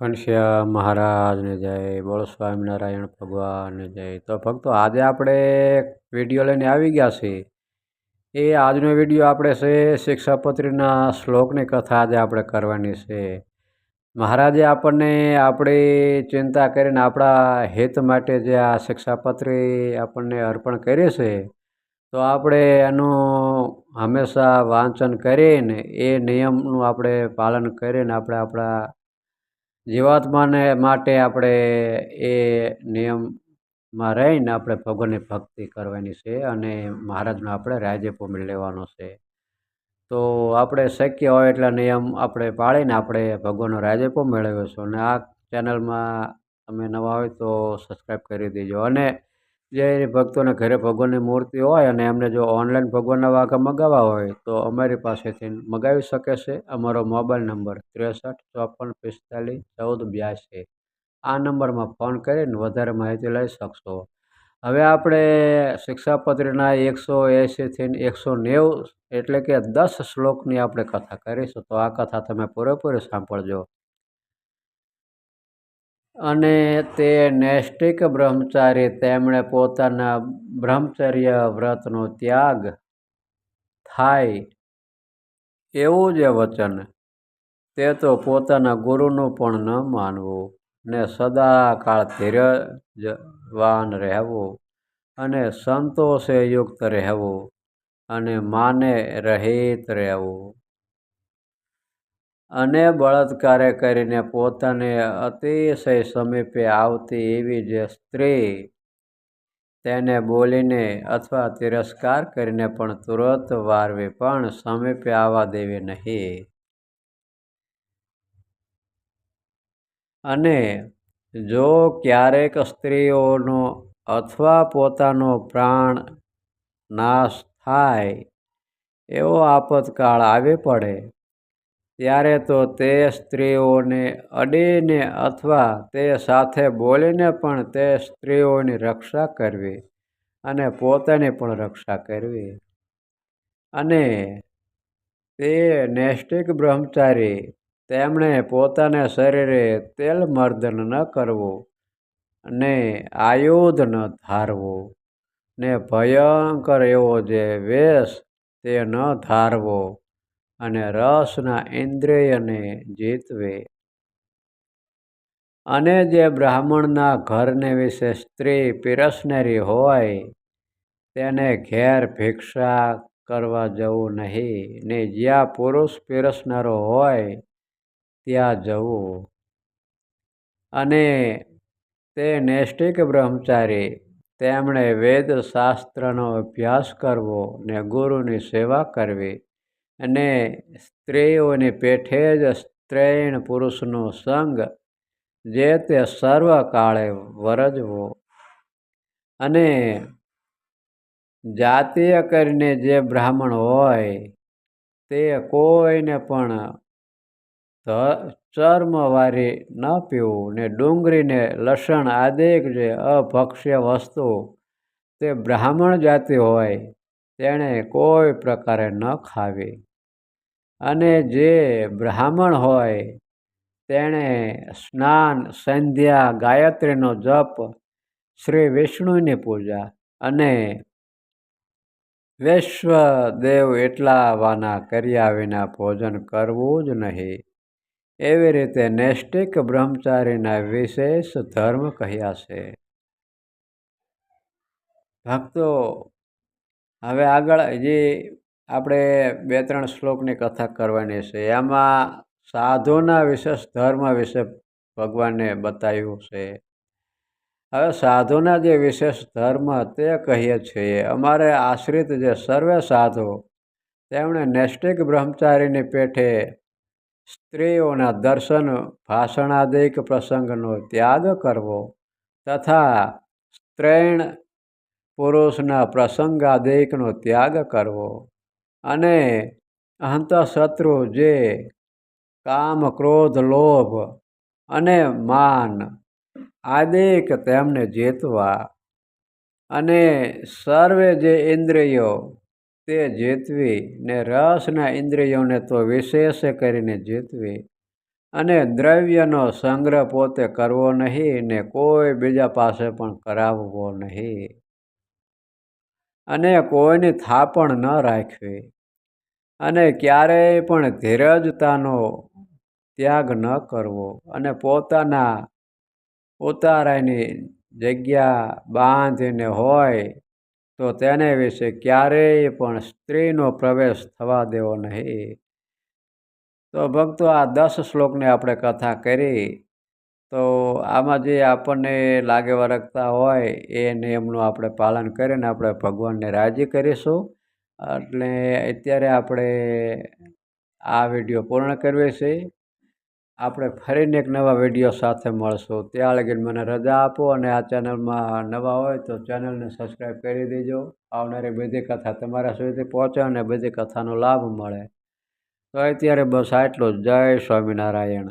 ઘનશ્યામ મહારાજને જય, બોલ સ્વામિનારાયણ ભગવાનને જય. તો ભક્તો, આજે આપણે વીડિયો લઈને આવી ગયા છીએ. એ આજનો વીડિયો આપણે છે શિક્ષાપત્રીના શ્લોકની કથા આજે આપણે કરવાની છે. મહારાજે આપણને આપણી ચિંતા કરીને આપણા હિત માટે જે આ શિક્ષાપત્રી આપણને અર્પણ કરી છે, તો આપણે એનું હંમેશા વાંચન કરીને એ નિયમનું આપણે પાલન કરીને આપણે આપણા જીવાત્માને માટે આપણે એ નિયમમાં રહીને આપણે ભગવાનની ભક્તિ કરવાની છે અને મહારાજનો આપણે રાજીપો લેવાનો છે. તો આપણે શક્ય હોય એટલા નિયમ આપણે પાળીને આપણે ભગવાનનો રાજીપો મેળવ્યો છે અને આ ચેનલમાં તમે નવા હોય તો સબસ્ક્રાઈબ કરી દેજો. અને જે ભક્તોને ઘરે ભગવાનની મૂર્તિ હોય અને એમને જો ઓનલાઈન ભગવાનના વાઘા મગાવવા હોય, તો અમારી પાસેથી મગાવી શકે છે. અમારો મોબાઈલ નંબર ત્રેસઠ, ચોપન, પિસ્તાલીસ, ચૌદ, બ્યાસી. આ નંબરમાં ફોન કરીને વધારે માહિતી લઈ શકશો. હવે આપણે શિક્ષાપત્રીના એકસો એંશીથી એકસો નેવું એટલે કે દસ શ્લોકની આપણે કથા કરીશું. તો આ કથા તમે પૂરેપૂરી સાંભળજો. અને તે નૈષ્ટિક બ્રહ્મચારી તેમણે પોતાના બ્રહ્મચર્ય વ્રતનો ત્યાગ થાય એવું જે વચન. તે તો પોતાના ગુરુનું પણ ન માનવું ને સદાકાળ ધીરજવાન રહેવું અને સંતોષે યુક્ત રહેવું અને માને રહિત રહેવું. અને બળાત્કારે કરીને પોતાને અતિશય સમીપે આવતી એવી જે સ્ત્રી તેને બોલીને અથવા તિરસ્કાર કરીને પણ તુરત વારવી, પણ સમીપે આવવા દેવી નહીં. અને જો ક્યારેક સ્ત્રીઓનો અથવા પોતાનો પ્રાણ નાશ થાય, એવો આપતકાળ આવી પડે ત્યારે તો તે સ્ત્રીઓને અડીને અથવા તે સાથે બોલીને પણ તે સ્ત્રીઓની રક્ષા કરવી અને પોતાની પણ રક્ષા કરવી. અને તે નૈષ્ટિક બ્રહ્મચારી, તેમણે પોતાને શરીરે તેલ મર્દન ન કરવું ને આયુધ ન ધારવું ને ભયંકર એવો જે વેશ તે ન ધારવો. અને રસના ઇન્દ્રિયને જીતવે. અને જે બ્રાહ્મણના ઘરને વિશે સ્ત્રી પીરસનારી હોય, તેને ઘેર ભિક્ષા કરવા જવું નહીં. ને જ્યાં પુરુષ પીરસનારો હોય, ત્યાં જવું. અને તે નૈષ્ટિક બ્રહ્મચારી, તેમણે વેદશાસ્ત્રનો અભ્યાસ કરવો ને ગુરુની સેવા કરવી. અને સ્ત્રીઓની પેઠે જ સ્ત્રૈણ પુરુષનો સંગ, જે તે સર્વકાળે વરજવો. અને જાતીય કરીને જે બ્રાહ્મણ હોય, તે કોઈને પણ ચર્મવારી ન પીવું ને ડુંગળીને લસણ આદિક જે અભક્ષ્ય વસ્તુ, તે બ્રાહ્મણ જાતિ હોય, તેણે કોઈ પ્રકારે ન ખાવી. અને જે બ્રાહ્મણ હોય, તેણે સ્નાન, સંધ્યા, ગાયત્રીનો જપ, શ્રી વિષ્ણુની પૂજા અને વૈશ્વદેવ એટલા વાના કર્યા વિના ભોજન કરવું જ નહીં. એવી રીતે નૈષ્ટિક બ્રહ્મચારીના વિશેષ ધર્મ કહ્યા છે. ભક્તો, હવે આગળ હજી આપણે બે ત્રણ શ્લોકની કથા કરવાની છે. એમાં સાધુના વિશેષ ધર્મ વિશે ભગવાને બતાવ્યું છે. હવે સાધુના જે વિશેષ ધર્મ તે કહીએ છીએ. અમારે આશ્રિત જે સર્વે સાધુ, તેમણે નૈષ્ટિક બ્રહ્મચારીની પેઠે સ્ત્રીઓના દર્શન, ભાષણાદિક પ્રસંગનો ત્યાગ કરવો તથા સ્ત્રૈણ પુરુષના પ્રસંગાદિકનો ત્યાગ કરવો. અને અંતઃશત્રુ જે કામ, ક્રોધ, લોભ અને માન આદિક તેમને જીતવા અને સર્વે જે ઇન્દ્રિયો તે જીતવી ને રસના ઇન્દ્રિયોને તો વિશેષ કરીને જીતવી અને દ્રવ્યનો સંગ્રહ પોતે કરવો નહીં ને કોઈ બીજા પાસે પણ કરાવવો નહીં. અને કોઈની થાપણ ન રાખવી. અને ક્યારેય પણ ધીરજતાનો ત્યાગ ન કરવો અને પોતાના ઉતારાની જગ્યા બાંધીને હોય તો તેને વિશે ક્યારેય પણ સ્ત્રીનો પ્રવેશ થવા દેવો નહીં. તો ભક્તો, આ દસ શ્લોકની આપણે કથા કરી. તો આમાં જે આપણને લાગે વરગતા હોય એ નિયમનું આપણે પાલન કરીને આપણે ભગવાનને રાજી કરીશું. એટલે અત્યારે આપણે આ વીડિયો પૂર્ણ કરવી છે આપણે ફરીને એક નવા વીડિયો સાથે મળશું. ત્યાં લગીને મને રજા આપો અને આ ચેનલમાં નવા હોય તો ચેનલને સબસ્ક્રાઈબ કરી દેજો. આવનારી બધી કથા તમારા સુધી પહોંચે અને બધી કથાનો લાભ મળે. તો અત્યારે બસ આટલું જય સ્વામિનારાયણ.